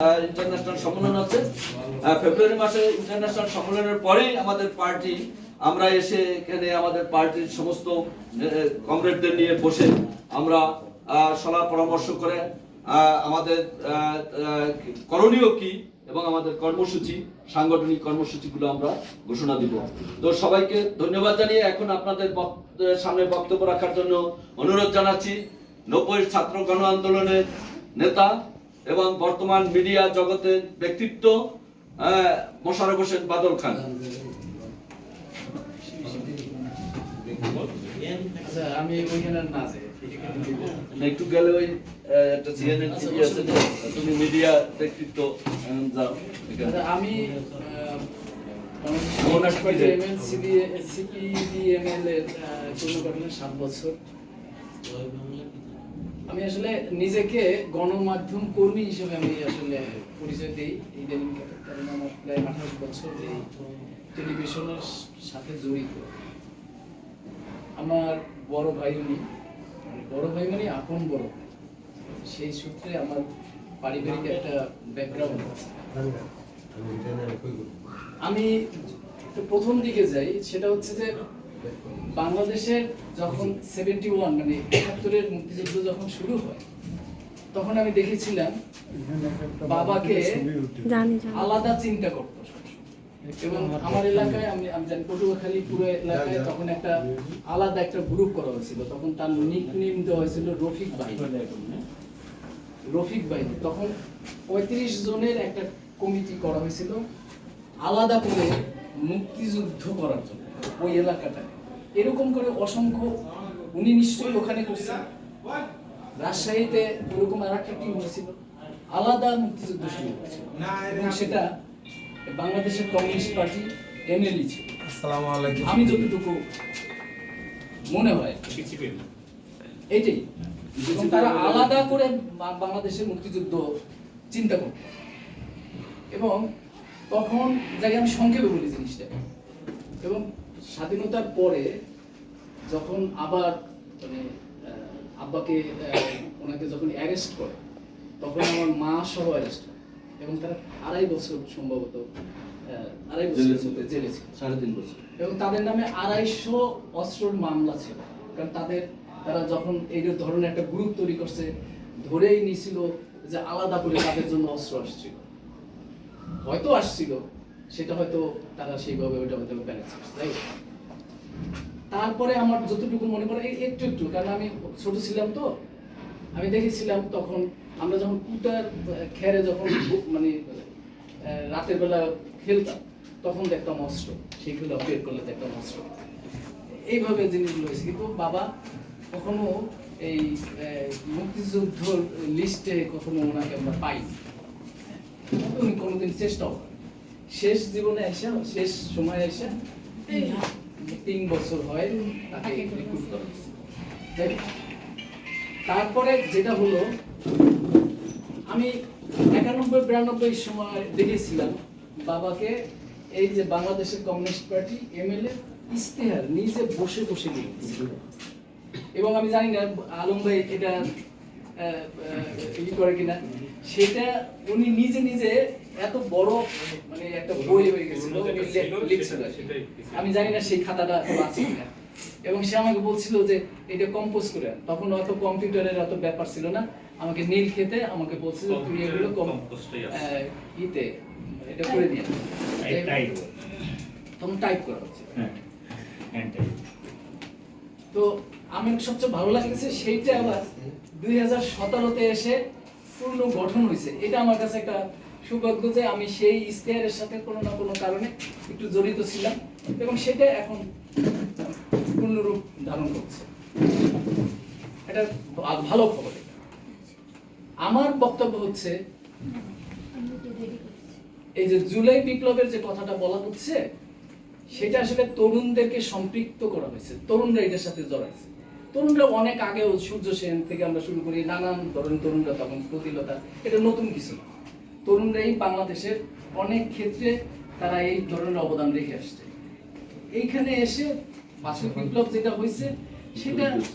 International সম্মেলন আছে। ফেব্রুয়ারি মাসে ইন্টারন্যাশনাল সম্মেলনের পরেই আমাদের পার্টি আমরা এসে এখানে আমাদের পার্টির সমস্ত কমরেডদের নিয়ে বসে আমরা সলা পরামর্শ করে আমাদের করণীয় কি এবং আমাদের কর্মসূচি, সাংগঠনিক কর্মসূচিগুলো আমরা ঘোষণা দিব। তো সবাইকে ধন্যবাদ জানিয়ে এখন আপনাদের সামনে বক্তব্য রাখার জন্য অনুরোধ জানাচ্ছি। নব্বই ছাত্র গণ আন্দোলনের নেতা এবং বর্তমান মিডিয়া জগতের ব্যক্তিত্ব আহ, মোশাররফ হোসেন বাদল খান। আচ্ছা আমি ওইখানে না যাই একটু গেলে ওই একটা সিএনএন টিভি আছে তুমি মিডিয়া ব্যক্তিত্ব যাও। আচ্ছা, আমি সাত বছর। আমি আসলে নিজেকে গণমাধ্যম কর্মী হিসেবে আমি আসলে পরিচয় দিই ইদানিং কারণ আমার প্রায় আঠাশ বছর এই টেলিভিশনের সাথে জড়িত। আমার বড় ভাই উনি বড় ভাই মানে আপন বড় ভাই। সেই সূত্রে আমার পারিবারিক একটা ব্যাকগ্রাউন্ড আছে। আমি প্রথম দিকে যাই সেটা হচ্ছে যে বাংলাদেশের যখন সেভেন্টি ওয়ান মানে একাত্তরের মুক্তিযুদ্ধ যখন শুরু হয় তখন আমি দেখেছিলাম বাবাকে আলাদা চিন্তা করতো এবং আমার এলাকায় আমি আমি জানি পটুয়াখালী পুরো এলাকায় তখন একটা আলাদা একটা গ্রুপ করা হয়েছিল। তখন তার নিক নেম দেওয়া হয়েছিল রফিক ভাই। রফিক ভাই। তখন পঁয়ত্রিশ জনের একটা কমিটি করা হয়েছিল আলাদা করে মুক্তিযুদ্ধ করার জন্য। ওই এলাকাটায়। এরকম করে অসংখ্য উনি নিশ্চয়ই ওখানে করছেন রাজশাহীতে ওরকম আর একটা টিম হয়েছিল আলাদা মুক্তিযুদ্ধ শুরু এবং সেটা বাংলাদেশের কমিউনিস্ট পার্টি এমএলই ছিল। আমি যতটুকু মনে হয় এইটাই এবং তারা আলাদা করে বাংলাদেশের মুক্তিযুদ্ধ চিন্তা করত। এবং তখন যাকে আমি সংক্ষেপে বলি জিনিসটা। এবং স্বাধীনতার পরে যখন আবার মানে আব্বাকে ওনাকে যখন অ্যারেস্ট করে তখন আমার মা সহ অ্যারেস্ট হয়। এবং তারা আড়াই বছর সম্ভবত আড়াই বছর জেলে ছিল। সাড়ে তিন বছর। এবং তাদের নামে আড়াইশো অস্ত্রর মামলা ছিল। কারণ তাদের তারা যখন এই ধরনের একটা গ্রুপ তৈরি করছে ধরেই নিছিল যে আলাদা করে তাদের জন্য অস্ত্র আসছিল। হয়তো আসছিল সেটা হয়তো তারা সেইভাবে ওইটা হয়তো করছে তাই তারপরে আমার যতটুকু মনে পড়ে একটু একটু, কারণ আমি ছোট ছিলাম তো, আমি দেখেছিলাম তখন আমরা যখন কুটার খেরে যখন মানে রাতের বেলা খেলতাম, তখন দেখতাম অস্ত্র সেইগুলো বের করলে দেখতাম অস্ত্র। এইভাবে জিনিসগুলো হয়েছে। কিন্তু বাবা কখনো এই মুক্তিযুদ্ধ লিস্টে কখনো ওনাকে আমরা পাইনি। কোনোদিন চেষ্টাও শেষ জীবনে এসে শেষ সময় এসে তিন বছর হয় তাকে রিক্রুট করা তারপরে যেটা হলো আমি একানব্বই বিরানব্বই সময় দেখেছিলাম বাবাকে এই যে বাংলাদেশের কমিউনিস্ট পার্টি এমএলএ ইস্তেহার নিজে বসে বসে এবং আমি জানি না আলম ভাই এটা ই করে কিনা। সেটা উনি নিজে নিজে এত বড় মানে একটা বই হয়ে গেছিল লিখছিল আমি জানি না সেই খাতাটা আছে কিনা। এবং সে আমাকে বলছিল যে এটা কম্পোজ করে তখন অত কম্পিউটারের অত ব্যাপার ছিল না। আমাকে নীল খেতে আমাকে বলছে যে তুমি এগুলো। আহ, ইতে এটা করে দিয়ে তখন টাইপ করা হচ্ছে। হ্যাঁ টাইপ। তো আমার সবচেয়ে ভালো লাগতেছে সেইটা আবার দুই হাজার সতেরোতে এসে পূর্ণ গঠন হয়েছে এটা আমার কাছে একটা সৌভাগ্য যে আমি সেই ইস্তেহারের সাথে কোনো না কোনো কারণে একটু জড়িত ছিলাম এবং সেটা এখন পূর্ণরূপ ধারণ করছে। এটা ভালো খবর আমার বক্তব্য হচ্ছে, এই যে জুলাই বিপ্লবের যে কথাটা বলা হচ্ছে, সেটা আসলে তরুণদেরকে সম্পৃক্ত করা হয়েছে। তরুণরা এটার সাথে জড়াইছে। তরুণরা অনেক আগেও সূর্য সেন থেকে আমরা শুরু করি, নানান ধরনের তরুণরা তখন প্রতিলতা এটা নতুন কিছু না। তরুণরাই বাংলাদেশের অনেক ক্ষেত্রে তারা এই ধরনের অবদান রেখে আসছে। এইখানে এসে বাসিক বিপ্লব যেটা হয়েছে সেটা